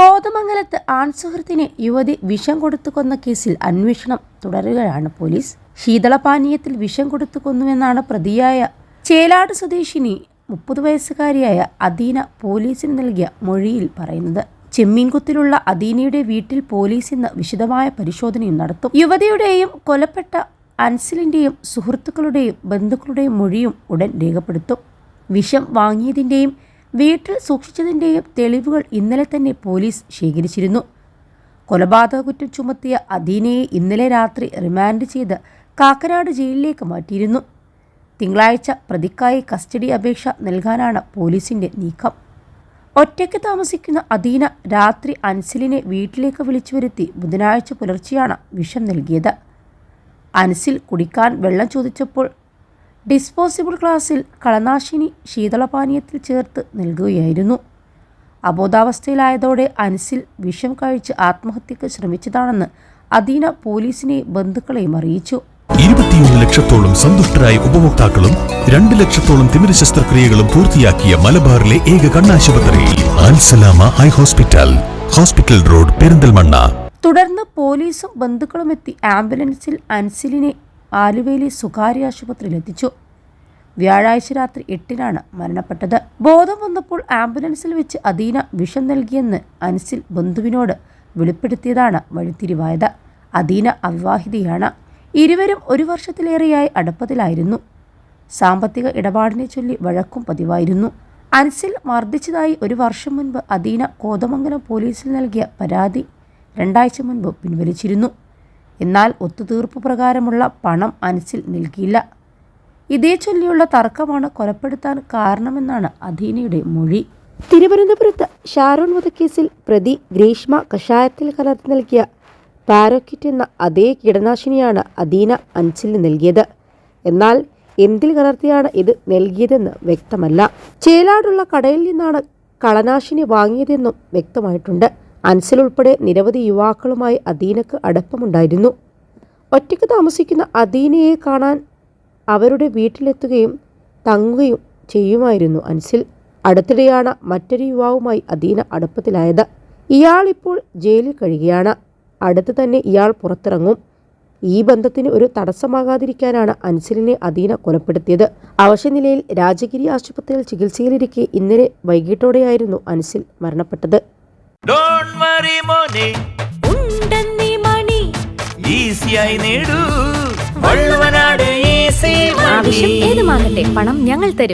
കോതമംഗലത്ത് ആൺസുഹൃത്തിനെ യുവതി വിഷം കൊടുത്തു കൊന്ന കേസിൽ അന്വേഷണം തുടരുകയാണ് പോലീസ്. ശീതളപാനീയത്തിൽ വിഷം കൊടുത്തു കൊന്നുവെന്നാണ് പ്രതിയായ ചേലാട് സ്വദേശിനി മുപ്പത് വയസ്സുകാരിയായ അദീന പോലീസിന് നൽകിയ മൊഴിയിൽ പറയുന്നത്. ചെമ്മീൻകുത്തിലുള്ള അദീനയുടെ വീട്ടിൽ പോലീസ് ഇന്ന് വിശദമായ പരിശോധനയും നടത്തും. യുവതിയുടെയും കൊലപ്പെട്ട അൻസിലിന്റെയും സുഹൃത്തുക്കളുടെയും ബന്ധുക്കളുടെയും മൊഴിയും ഉടൻ രേഖപ്പെടുത്തും. വിഷം വാങ്ങിയതിന്റെയും വീട്ടിൽ സൂക്ഷിച്ചതിന്റെയും തെളിവുകൾ ഇന്നലെ തന്നെ പോലീസ് ശേഖരിച്ചിരുന്നു. കൊലപാതക കുറ്റം ചുമത്തിയ അദീനയെ ഇന്നലെ രാത്രി റിമാൻഡ് ചെയ്ത് കാക്കനാട് ജയിലിലേക്ക് മാറ്റിയിരുന്നു. തിങ്കളാഴ്ച പ്രതിക്കായി കസ്റ്റഡി അപേക്ഷ നൽകാനാണ് പോലീസിന്റെ നീക്കം. ഒറ്റയ്ക്ക് താമസിക്കുന്ന അദീന രാത്രി അൻസിലിനെ വീട്ടിലേക്ക് വിളിച്ചു വരുത്തി ബുധനാഴ്ച പുലർച്ചെയാണ് വിഷം നൽകിയത്. അൻസിൽ കുടിക്കാൻ വെള്ളം ചോദിച്ചപ്പോൾ ഡിസ്പോസിബിൾ ഗ്ലാസ്സിൽ കളനാശിനി ശീതളപാനീയത്തിൽ ചേർത്ത് നൽകുകയായിരുന്നു. അബോധാവസ്ഥയിലായതോടെ അൻസിൽ വിഷം കഴിച്ച് ആത്മഹത്യക്ക് ശ്രമിച്ചതാണെന്ന് അദീന പോലീസിനെ ബന്ധുക്കളെയും അറിയിച്ചു. ഇരുപത്തിയൊന്ന് ലക്ഷത്തോളം സന്തുഷ്ടരായ ഉപഭോക്താക്കളും രണ്ട് ലക്ഷത്തോളം തിമിര ശസ്ത്രക്രിയകളും പൂർത്തിയാക്കിയ മലബാറിലെ ഏക കണ്ണാശുപത്രി Al Salama eye hospital hospital road Perinthalmanna. തുടർന്ന് പോലീസും ബന്ധുക്കളും എത്തി ആംബുലൻസിൽ അൻസിലിനെ ആലുവയിലെ സ്വകാര്യ ആശുപത്രിയിലെത്തിച്ചു വ്യാഴാഴ്ച രാത്രി എട്ടിനാണ് മരണപ്പെട്ടത്. ബോധം വന്നപ്പോൾ ആംബുലൻസിൽ വെച്ച് അദീന വിഷം നൽകിയെന്ന് അൻസിൽ ബന്ധുവിനോട് വെളിപ്പെടുത്തിയതാണ് വഴിത്തിരിവായത്. അദീന അവിവാഹിതയാണ്. ഇരുവരും ഒരു വർഷത്തിലേറെയായി അടുപ്പത്തിലായിരുന്നു. സാമ്പത്തിക ഇടപാടിനെ ചൊല്ലി വഴക്കും പതിവായിരുന്നു. അൻസിൽ മർദ്ദിച്ചതായി ഒരു വർഷം മുൻപ് അദീന കോതമംഗലം പോലീസിൽ നൽകിയ പരാതി രണ്ടാഴ്ച മുൻപ് പിൻവലിച്ചിരുന്നു. എന്നാൽ ഒത്തുതീർപ്പ് പ്രകാരമുള്ള പണം അനസിൽ നൽകിയില്ല ഇതേ ചൊല്ലിയുള്ള തർക്കമാണ് കൊലപ്പെടുത്താൻ കാരണമെന്നാണ് അധീനയുടെ മൊഴി. തിരുവനന്തപുരത്ത് ഷാരോൺ വധക്കേസിൽ പ്രതി ഗ്രീഷ്മ കഷായത്തിൽ കലർത്തി നൽകിയ പാരോക്കിറ്റ് എന്ന അതേ കീടനാശിനിയാണ് അദീന അൻസിലിന് നൽകിയത്. എന്നാൽ എന്തിൽ കലർത്തിയാണ് ഇത് നൽകിയതെന്ന് വ്യക്തമല്ല. ചേലാടുള്ള കടയിൽ നിന്നാണ് കളനാശിനി വാങ്ങിയതെന്നും വ്യക്തമായിട്ടുണ്ട്. അൻസിൽ ഉൾപ്പെടെ നിരവധി യുവാക്കളുമായി അദീനക്ക് അടുപ്പമുണ്ടായിരുന്നു. ഒറ്റയ്ക്ക് താമസിക്കുന്ന അദീനയെ കാണാൻ അവരുടെ വീട്ടിലെത്തുകയും തങ്ങുകയും ചെയ്യുമായിരുന്നു അൻസിൽ. അടുത്തിടെയാണ് മറ്റൊരു യുവാവുമായി അദീന അടുപ്പത്തിലായത്. ഇയാൾ ഇപ്പോൾ ജയിലിൽ കഴിയുകയാണ്. അടുത്ത് തന്നെ ഇയാൾ പുറത്തിറങ്ങും. ഈ ബന്ധത്തിന് ഒരു തടസ്സമാകാതിരിക്കാനാണ് അൻസിലിനെ അദീന കൊലപ്പെടുത്തിയത്. അവശനിലയിൽ രാജഗിരി ആശുപത്രിയിൽ ചികിത്സയിലിരിക്കെ ഇന്നലെ വൈകിട്ടോടെയായിരുന്നു അൻസിൽ മരണപ്പെട്ടത്. ഉണ്ടെന്നീ. മണി. ഈസിയായി നേടൂ. വള്ളുവനാട് ഈസി ആവശ്യം ഏതുമാകട്ടെ പണം ഞങ്ങൾ തരും.